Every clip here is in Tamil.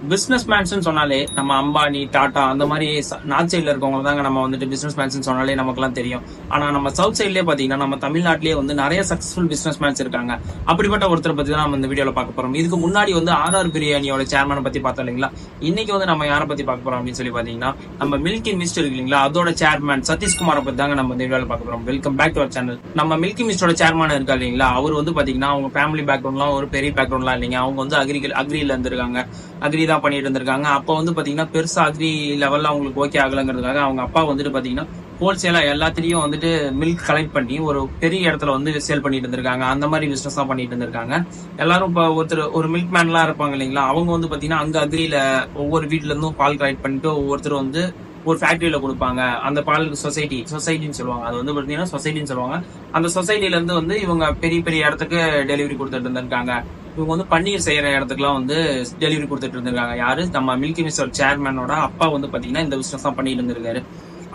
பிசினஸ் மேன்ஸ்னு சொன்னாலே நம்ம அம்பானி டாடா அந்த மாதிரி நார்த் சைடில் இருக்கவங்க தாங்க நம்ம வந்துட்டு பிசினஸ் மேன்ஸ்னு சொன்னாலே நமக்குலாம் தெரியும். ஆனா நம்ம சவுத் சைட்லேயே பாத்தீங்கன்னா நம்ம தமிழ்நாட்டிலேயே வந்து நிறைய சக்ஸஸ்ஃபுல் பிசினஸ் மேன்ஸ் இருக்காங்க. அப்படிப்பட்ட ஒருத்தரை பத்தி தான் நம்ம இந்த வீடியோவில் பார்க்க போறோம். இதுக்கு முன்னாடி வந்து ஆதார் பிரியாணியோட சேர்மனை பத்தி பார்த்தோம் இல்லைங்களா? இன்னைக்கு வந்து நம்ம யாரை பத்தி பார்க்க போறோம் அப்படின்னு சொல்லி பாத்தீங்கன்னா நம்ம மில்கி மிஸ்ட் இருக்கு இல்லைங்களா? அதோட சேர்மன் சதீஷ்குமாரை பத்தி தாங்க நம்ம இந்த வீடியோவில் பார்க்க போகிறோம் welcome back to our channel நம்ம மில்கி மிஸ்டோட சேர்மன் இருக்கா இல்லைங்களா? அவர் வந்து பாத்தீங்கன்னா அவங்க ஃபேமிலி பேக்ரவுண்ட்லாம் ஒரு பெரிய பேக்ரவுண்ட்லாம் இல்லைங்க. அவங்க வந்து அக்ரி அக்ரியில் இருந்திருக்காங்க. அக்ரி தான் பண்ணிட்டு இருந்திருக்காங்க. அப்போ வந்து பாத்தீங்கன்னா பெருசா அக்ரி லெவல்ல அவங்களுக்கு ஓகே ஆகலங்கிறதுக்காக அவங்க அப்பா வந்துட்டு பாத்தீங்கன்னா ஹோல்சேலா எல்லாத்துலயும் வந்துட்டு மில்க் கலெக்ட் பண்ணி ஒரு பெரிய இடத்துல வந்து சேல் பண்ணிட்டு இருந்திருக்காங்க. அந்த மாதிரி பிசினஸ் தான் பண்ணிட்டு இருந்திருக்காங்க. எல்லாரும் இப்போ ஒருத்தர் ஒரு மில்க் மேன்லாம் இருப்பாங்க இல்லைங்களா? அவங்க வந்து பாத்தீங்கன்னா அங்க அக்ரியில ஒவ்வொரு வீட்ல இருந்தும் பால் கலெக்ட் பண்ணிட்டு ஒவ்வொருத்தர் வந்து ஒரு ஃபேக்டரியில கொடுப்பாங்க. அந்த பால் சொசைட்டி சொசைட்டின்னு சொல்லுவாங்க. அது வந்து பாத்தீங்கன்னா சொசைட்டின்னு சொல்லுவாங்க. அந்த சொசைட்டில இருந்து வந்து இவங்க பெரிய பெரிய இடத்துக்கு டெலிவரி கொடுத்துட்டு இருந்திருக்காங்க. இவங்க வந்து பன்னீர் செய்யற இடத்துக்குலாம் வந்து டெலிவரி கொடுத்துட்டு இருந்திருக்காங்க. யாரு? நம்ம மில்கி மிஸ்டர் சேர்மனோட அப்பா வந்து பாத்தீங்கன்னா இந்த பிசினஸ் தான் பண்ணிட்டு இருந்திருக்காரு.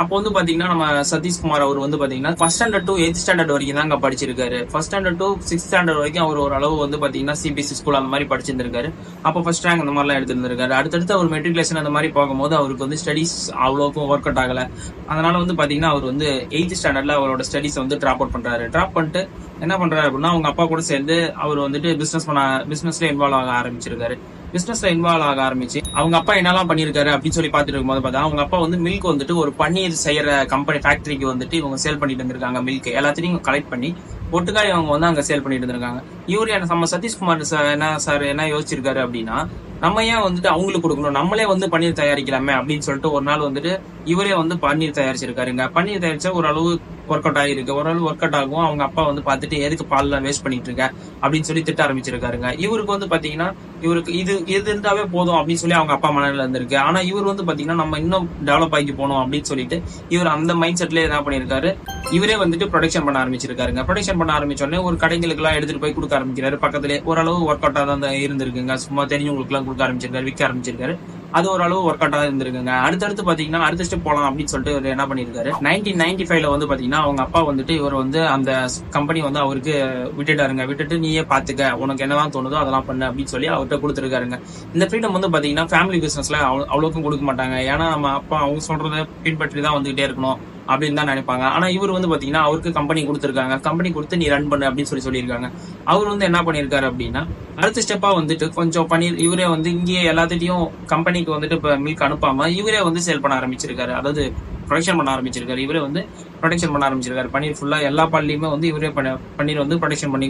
அப்போ வந்து பாத்தீங்கன்னா நம்ம சதீஷ்குமார் அவர் வந்து பாத்தீங்கன்னா first standard to eighth standard வரைக்கும் தான் அங்க படிச்சிருக்காரு. First standard to six standard வரைக்கும் அவர் ஒரு அளவு வந்து பாத்தீங்கன்னா சிபிஎஸ்சி ஸ்கூல் அந்த மாதிரி படிச்சிருந்திருக்காரு. அப்போ ஃபர்ஸ்ட் ரேங்க் அந்த மாதிரிலாம் எடுத்திருந்திருக்காரு. அடுத்தடுத்து அவர் மெட்ரிகுலேஷன் அந்த மாதிரி போகும்போது அவருக்கு வந்து ஸ்டடிஸ் அவ்வளோக்கும் ஒர்க் அவுட் ஆகல. அதனால வந்து பாத்தீங்கன்னா அவர் வந்து எயித் ஸ்டாண்டர்ட்ல அவரோட ஸ்டடிஸ் வந்து டிராப் அவுட் பண்றாரு. டிராப் பண்ணிட்டு என்ன பண்றாரு அப்படின்னா அவங்க அப்பா கூட சேர்ந்து அவர் வந்துட்டு பிசினஸ் பண்ண பிசினஸ்ல இன்வால்வ் ஆக ஆரம்பிச்சிருக்காரு. பிசினஸ்ல இன்வால்வ் ஆக ஆரம்பிச்சு அவங்க அப்பா என்னெல்லாம் பண்ணிருக்காரு அப்படின்னு சொல்லி பாத்துட்டு இருக்கும்போது பார்த்தா அவங்க அப்பா வந்து மில்க் வந்துட்டு ஒரு பன்னீர் செய்யற கம்பெனி ஃபேக்டரிக்கு வந்துட்டு இவங்க சேல் பண்ணிட்டு இருந்திருக்காங்க மில்க் எல்லாத்தையும் கலெக்ட் பண்ணி ஒட்டுக்கா அவங்க வந்து அங்க சேல் பண்ணிட்டு இருந்திருக்காங்க. இவரு என்ன நம்ம சதீஷ்குமார் சார் என்ன சார் என்ன யோசிச்சிருக்காரு அப்படின்னா நம்ம ஏன் வந்துட்டு அவங்களுக்கு கொடுக்கணும்? நம்மளே வந்து பன்னீர் தயாரிக்கலாமே அப்படின்னு சொல்லிட்டு ஒரு நாள் வந்துட்டு இவரே வந்து பன்னீர் தயாரிச்சிருக்காருங்க. பன்னீர் தயாரிச்சா ஓரளவு ஒர்க் அவுட் ஆகிருக்கு ஓரளவு ஒர்க் அவுட் ஆகும். அவங்க அப்பா வந்து பார்த்துட்டு எதுக்கு பால்ல வேஸ்ட் பண்ணிட்டு இருக்க? அப்படின்னு சொல்லி திட்ட ஆரம்பிச்சிருக்காருங்க. இவருக்கு வந்து பாத்தீங்கன்னா இவருக்கு இது இது இருந்தாவே போதும் அப்படின்னு சொல்லி அவங்க அப்பா மனநில இருந்திருக்கு. ஆனா இவர் வந்து பாத்தீங்கன்னா நம்ம இன்னும் டெவலப் ஆகி போகணும் அப்படின்னு சொல்லிட்டு இவர் அந்த மைண்ட் செட்ல என்ன பண்ணிருக்காரு இவரே வந்துட்டு ப்ரொடக்ஷன் பண்ண ஆரம்பிச்சிருக்காருங்க. ப்ரொடக்ஷன் பண்ண ஆரம்பிச்சோடனே ஒரு கடைகளுக்கு எல்லாம் எடுத்துட்டு போய் கொடுக்க ஆரம்பிக்கிறாரு. பக்கத்துல ஓரளவு ஒர்க் அவுட்டா தான் இருந்திருக்குங்க. சும்மா தெரிஞ்சவங்களுக்கு எல்லாம் கொடுக்க ஆரம்பிச்சிருக்காரு விற்க ஆரம்பிச்சிருக்காரு. அது ஓரளவு ஒர்க் அவுட்டா இருந்திருக்குங்க. அடுத்தடுத்து பாத்தீங்கன்னா அடுத்த ஸ்டெப் போலாம் அப்படின்னு சொல்லிட்டு இவர் என்ன பண்ணிருக்காரு? நைன்டீன் நைன்டி ஃபைவ்ல வந்து பாத்தீங்கன்னா அவங்க அப்பா வந்துட்டு இவர் வந்து அந்த கம்பெனி வந்து அவருக்கு விட்டுட்டாருங்க. விட்டுட்டு நீயே பாத்துக்க. உனக்கு என்னதான் தோணுதோ அதெல்லாம் பண்ணு அப்படின்னு சொல்லி அவர்கிட்ட கொடுத்துருக்காருங்க. இந்த ஃப்ரீடம் வந்து பாத்தீங்கன்னா ஃபேமிலி பிசினஸ்ல அவ்வளோக்கும் கொடுக்க மாட்டாங்க. ஏன்னா நம்ம அப்பா அவங்க சொல்றதை பின்பற்றி தான் வந்துகிட்டே இருக்கணும். அப்படின்னு தான் நினைப்பாங்க. ஆனா இவர் வந்து பாத்தீங்கன்னா அவருக்கு கம்பெனி கொடுத்துருக்காங்க. கம்பெனி கொடுத்து நீ ரன் பண்ணு அப்படின்னு சொல்லி சொல்லியிருக்காங்க. அவர் வந்து என்ன பண்ணிருக்காரு அப்படின்னா அடுத்த ஸ்டெப்பா வந்துட்டு கொஞ்சம் பண்ணி இவரே வந்து இங்கேயே எல்லாத்திட்டையும் கம்பெனிக்கு வந்துட்டு இப்ப மில்க் அனுப்பாம இவரே வந்து சேல் பண்ண ஆரம்பிச்சிருக்காரு. அதாவது ப்ரொடக்ஷன் பண்ண ஆரம்பிச்சிருக்காரு. இவரே வந்து ப்ரொடக்ஷன் பண்ண ஆரம்பிச்சிருக்காரு. பன்னீர் ஃபுல்லாக எல்லா பால்லையுமே வந்து இவரே பண்ண பன்னீர் வந்து ப்ரொடக்ஷன் பண்ணி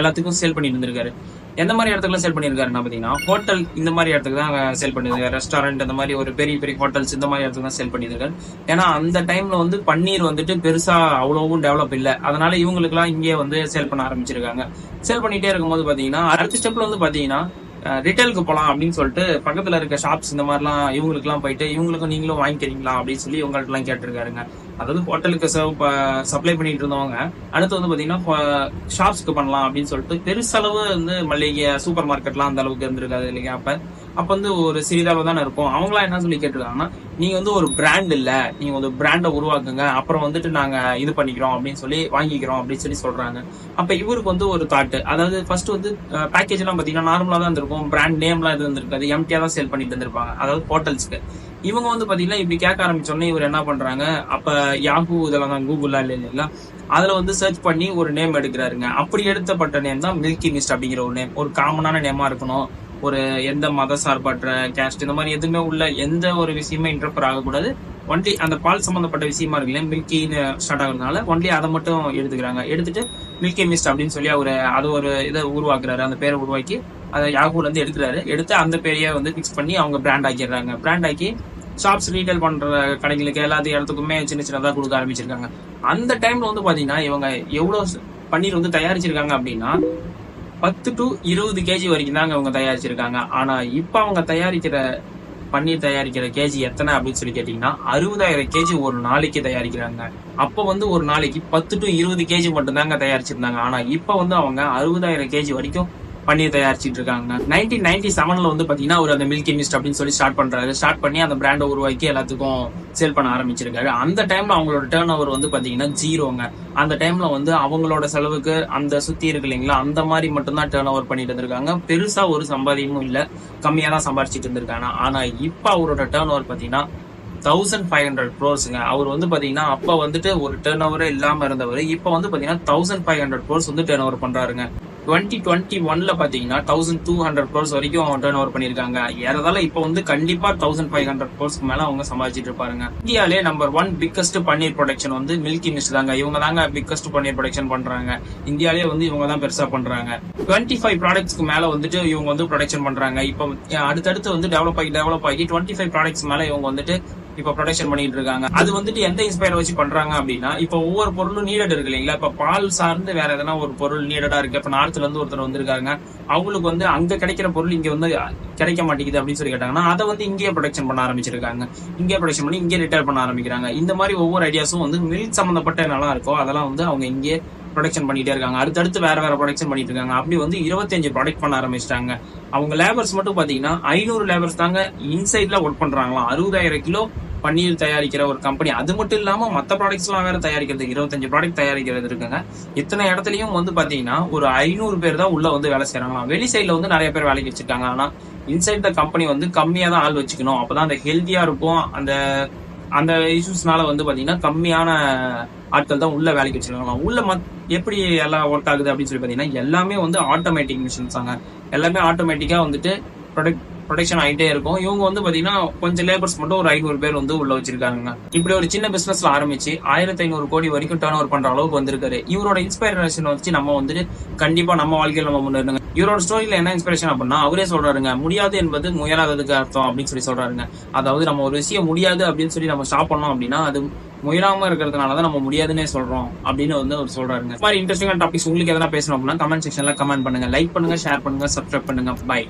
எல்லாத்துக்கும் சேல் பண்ணிட்டு இருந்திருக்காரு. எந்த மாதிரி இடத்துல சேல் பண்ணியிருக்காருன்னா பார்த்தீங்கன்னா ஹோட்டல் இந்த மாதிரி இடத்துக்கு தான் சேல் பண்ணியிருக்காரு ரெஸ்டாரண்ட் அந்த மாதிரி ஒரு பெரிய பெரிய ஹோட்டல்ஸ் இந்த மாதிரி இடத்துக்கு தான் சேல் பண்ணியிருக்காரு ஏன்னா அந்த டைம்ல வந்து பன்னீர் வந்துட்டு பெருசாக அவ்வளோவும் டெவலப் இல்லை. அதனால இவங்களுக்குலாம் இங்கே வந்து சேல் பண்ண ஆரம்பிச்சிருக்காங்க. சேல் பண்ணிட்டே இருக்கும்போது பார்த்தீங்கன்னா அடுத்த ஸ்டெப்ல வந்து பார்த்தீங்கன்னா ரிட்டைலுக்கு போகலாம் அப்படின்னு சொல்லிட்டு பக்கத்துல இருக்க ஷாப்ஸ் இந்த மாதிரிலாம் இவங்களுக்குலாம் போயிட்டு இவங்களுக்கும் நீங்களும் வாங்கிக்கிறீங்களா அப்படின்னு சொல்லி இவங்கள்ட்ட எல்லாம் கேட்டிருக்காருங்க. அதாவது ஹோட்டலுக்கு சர்வ் சப்ளை பண்ணிட்டு இருந்தவங்க. அடுத்து வந்து பாத்தீங்கன்னா ஷாப்ஸ்க்கு பண்ணலாம் அப்படின்னு சொல்லிட்டு பெருசளவு வந்து மளிகை சூப்பர் மார்க்கெட்லாம் அந்த அளவுக்கு இருந்திருக்காது இல்லைங்க அப்ப. அப்போ வந்து ஒரு சிறிதளவு தானே இருக்கும். அவங்களாம் என்ன சொல்லி கேட்டிருக்காங்கன்னா நீங்கள் வந்து ஒரு பிராண்ட் இல்லை. நீங்கள் ஒரு பிராண்டை உருவாக்குங்க. அப்புறம் வந்துட்டு நாங்கள் இது பண்ணிக்கிறோம். அப்படின்னு சொல்லி வாங்கிக்கிறோம் அப்படின்னு சொல்லி சொல்கிறாங்க அப்போ இவருக்கு வந்து ஒரு தாட்டு அதாவது ஃபர்ஸ்ட் வந்து பேக்கேஜ்லாம் பார்த்தீங்கன்னா நார்மலாக தான் இருந்திருக்கும். பிராண்ட் நேம்லாம் எதுவும் இருந்திருக்காது. எம்டியாக தான் சேல் பண்ணிட்டு இருந்திருப்பாங்க. அதாவது ஹோட்டல்ஸ்க்கு இவங்க வந்து பார்த்தீங்கன்னா இப்படி கேட்க ஆரம்பிச்சோடனே இவர் என்ன பண்ணுறாங்க அப்போ யாஹூ இதெல்லாம் தான் கூகுள்லாம் இல்லை இல்லைங்களா அதில் வந்து சர்ச் பண்ணி ஒரு நேம் எடுக்கிறாருங்க. அப்படி எடுத்தப்பட்ட நேம் தான் மில்கி மிஸ்ட் அப்படிங்கிற ஒரு நேம் ஒரு காமனான நேமாக இருக்கணும். ஒரு எந்த மத சார்பற்ற கேஸ்ட் இந்த மாதிரி எதுவுமே உள்ள எந்த ஒரு விஷயமே இன்டர்பர் ஆகக்கூடாது. ஒன்லி அந்த பால் சம்மந்தப்பட்ட விஷயமா இருக்குல்ல மில்கின்னு ஸ்டார்ட் ஆகுறதுனால ஒன்லி அதை மட்டும் எடுத்துக்கிறாங்க. எடுத்துட்டு மில்கி மிஸ்ட் அப்படின்னு சொல்லி அவர் அது ஒரு இதை உருவாக்குறாரு. அந்த பேரை உருவாக்கி அதை யாகூல இருந்து எடுக்கிறாரு. எடுத்து அந்த பேரையே வந்து ஃபிக்ஸ் பண்ணி அவங்க பிராண்ட் ஆக்கிடுறாங்க. பிராண்ட் ஆக்கி ஷாப்ஸ் ரீட்டைல் பண்ற கடைகளுக்கு எல்லாத்து இடத்துக்குமே சின்ன சின்னதா கொடுக்க ஆரம்பிச்சிருக்காங்க. அந்த டைம்ல வந்து பாத்தீங்கன்னா இவங்க எவ்வளவு பன்னீர் வந்து தயாரிச்சிருக்காங்க அப்படின்னா பத்து டு இருபது கேஜி வரைக்கும் தாங்க அவங்க தயாரிச்சிருக்காங்க. ஆனா இப்ப அவங்க தயாரிக்கிற பன்னீர் தயாரிக்கிற கேஜி எத்தனை அப்படின்னு சொல்லி கேட்டீங்கன்னா அறுபதாயிரம் கேஜி ஒரு நாளைக்கு தயாரிக்கிறாங்க. அப்ப வந்து ஒரு நாளைக்கு பத்து டு இருபது கேஜி மட்டும் தாங்க தயாரிச்சிருந்தாங்க. ஆனா இப்ப வந்து அவங்க அறுபதாயிரம் கேஜி வரைக்கும் பன்னீர் தயாரிச்சிட்டு இருக்காங்க நைன்டீன் நைன்டி செவன்ல வந்து பாத்தீங்கன்னா அவர் அந்த மில்கி மிஸ்ட் அப்படின்னு சொல்லி ஸ்டார்ட் பண்றாரு. ஸ்டார்ட் பண்ணி அந்த பிராண்டை உருவாக்கி எல்லாத்துக்கும் சேல் பண்ண ஆரம்பிச்சிருக்காரு. அந்த டைம்ல அவங்களோட டேர்ன் ஓவர் வந்து பாத்தீங்கன்னா ஜீரோங்க அந்த டைம்ல வந்து அவங்களோட செலவுக்கு அந்த சுத்தி இருக்கு இல்லைங்களா அந்த மாதிரி மட்டும்தான் டேர்ன் ஓவர் பண்ணிட்டு இருந்திருக்காங்க. பெருசா ஒரு சம்பாதியமும் இல்ல. கம்மியா தான் சம்பாரிச்சிட்டு இருந்திருக்காங்க. ஆனா இப்ப அவரோட டேர்ன் ஓவர் பாத்தீங்கன்னா தௌசண்ட் ஃபைவ் ஹண்ட்ரட் க்ரோர்ஸுங்க அவர் வந்து பாத்தீங்கன்னா அப்ப வந்துட்டு ஒரு டேர்ன் ஓவரே இல்லாம இருந்தவர் இப்ப வந்து பாத்தீங்கன்னா தௌசண்ட் ஃபைவ் ஹண்ட்ரட் க்ரோர்ஸ் வந்து டேர்ன் ஓவர் பண்றாருங்க. டுவெண்ட்டி டுவெண்ட்டி ஒன்ல பாத்தீங்கன்னா தௌசண்ட் டூ ஹண்ட்ரட் க்ரோர்ஸ் வரைக்கும் அவங்க டேர்ன் ஓவர் பண்ணிருக்காங்க ஏறதால இப்போ வந்து கண்டிப்பா தௌசண்ட் ஃபைவ் ஹண்ட்ரட் க்ரோர்ஸ்க்கு மேல அவங்க சம்பாதிச்சிட்டு இருப்பாருங்க. இந்தியாலே number one biggest paneer production வந்து மில்கி மிஸ்ட் தாங்க. இவங்க தாங்க பிக்கஸ்ட் பன்னீர் ப்ரொடக்ஷன் பண்றாங்க. இந்தியாலே வந்து இவங்க தான் பெருசா பண்றாங்க. டுவெண்ட்டி ஃபைவ் ப்ராடக்ட்ஸ்க்கு மேல வந்துட்டு இவங்க வந்து ப்ரொடக்ஷன் பண்றாங்க. இப்போ அடுத்தடுத்து வந்து டெவலப் ஆகி டெவலப் ஆகி டுவெண்ட்டி ஃபைவ் ப்ராடக்ட்ஸ் மேல இவங்க வந்துட்டு இப்ப ப்ரொடக்ஷன் பண்ணிட்டு இருக்காங்க. அது வந்துட்டு எந்த இன்ஸ்பயர் வச்சு பண்றாங்க அப்படின்னா இப்ப ஒவ்வொரு பொருளும் நீடட் இருக்கு இல்லைங்களா? இப்ப பால் சார்ந்து வேற எதனா ஒரு பொருள் நீடடா இருக்கு. இப்ப நார்த்ல இருந்து ஒருத்தர் வந்திருக்காங்க. அவங்களுக்கு வந்து அங்க கிடைக்கிற பொருள் இங்க வந்து கிடைக்க மாட்டேங்குது அப்படின்னு சொல்லி கேட்டாங்கன்னா அதை வந்து இங்கேயே ப்ரொடக்ஷன் பண்ண ஆரம்பிச்சிருக்காங்க. இங்கே ப்ரொடக்ஷன் பண்ணி இங்கே ரிட்டையர் பண்ண ஆரம்பிக்கிறாங்க. இந்த மாதிரி ஒவ்வொரு ஐடியாஸும் வந்து மில்க் சம்பந்தப்பட்ட நல்லா இருக்கோ அதெல்லாம் வந்து அவங்க இங்கே ப்ரொடக்ஷன் பண்ணிட்டே இருக்காங்க. அடுத்தடுத்து வேற வேற ப்ரொடக்ஷன் பண்ணிட்டு இருக்காங்க. அப்படி வந்து இருபத்தஞ்சு ப்ராடக்ட் பண்ண ஆரம்பிச்சிட்டாங்க. அவங்க லேபர்ஸ் மட்டும் பாத்தீங்கன்னா ஐநூறு லேபர்ஸ் தாங்க இன்சைட்ல ஒர்க் பண்ணுறாங்களாம் அறுபதாயிரம் கிலோ பன்னீர் தயாரிக்கிற ஒரு கம்பெனி அது மட்டும் இல்லாம மற்ற ப்ராடக்ட்ஸ் எல்லாம் வேற தயாரிக்கிறது இருபத்தஞ்சு ப்ராடக்ட் தயாரிக்கிறது இருக்குங்க. இத்தனை இடத்துலயும் வந்து பாத்தீங்கன்னா ஒரு ஐநூறு பேர் தான் உள்ள வந்து வேலை செய்யறாங்களாம் வெளி சைட்ல வந்து நிறைய பேர் வேலைக்கு வச்சிருக்காங்க. ஆனா இன்சைட் த கம்பெனி வந்து கம்மியா தான் ஆள் வச்சுக்கணும். அப்பதான் அந்த ஹெல்த்தியா இருக்கும். அந்த அந்த இஷ்யூஸ்னால வந்து பாத்தீங்கன்னா கம்மியான ஆட்கள் தான் உள்ள வேலைக்கு வச்சிருக்காங்க. உள்ள மத் எப்படி எல்லாம் ஒர்க் ஆகுது அப்படின்னு சொல்லி பாத்தீங்கன்னா எல்லாமே வந்து ஆட்டோமேட்டிக் மிஷின்ஸ் தாங்க. எல்லாமே ஆட்டோமேட்டிக்கா வந்துட்டு ப்ரொடக்ட் ப்ரொடக்ஷன் ஆகிட்டே இருக்கும். இவங்க வந்து பாத்தீங்கன்னா கொஞ்சம் லேபர்ஸ் மட்டும் ஒரு ஐநூறு பேர் வந்து உள்ள வச்சிருக்காங்க இப்படி ஒரு சின்ன பிசினஸ்ல ஆரம்பிச்சு ஆயிரத்தி ஐநூறு கோடி வரைக்கும் டேர்ன் ஓவர் பண்ற அளவுக்கு வந்திருக்காரு. இவரோட இன்ஸ்பிரேஷன் வச்சு நம்ம வந்துட்டு கண்டிப்பா நம்ம வாழ்க்கையில் நம்ம முன்னேறணுங்க. இவரோட ஸ்டோரியில என்ன இன்ஸ்பிரேஷன் அப்படின்னா அவரே சொல்றாருங்க முடியாது என்பது முயலாததுக்கு அர்த்தம் அப்படின்னு சொல்லி சொல்றாருங்க. அதாவது நம்ம ஒரு விஷயம் முடியாது அப்படின்னு சொல்லி நம்ம ஸ்டாப் பண்ணோம் அப்படின்னா அது முயலாம இருக்கிறதுனால தான் நம்ம முடியாதுன்னே சொல்றோம் அப்படின்னு வந்து அவர் சொல்றாருங்க. மாதிரி இன்ட்ரெஸ்டிங்கான டாபிக்ஸ் உங்களுக்கு எதனா பேசணும் அப்படின்னா கமெண்ட் செக்ஷன்ல கமெண்ட் பண்ணுங்க. லைக் பண்ணுங்க ஷேர் பண்ணுங்க சப்ஸ்கிரைப் பண்ணுங்க. பை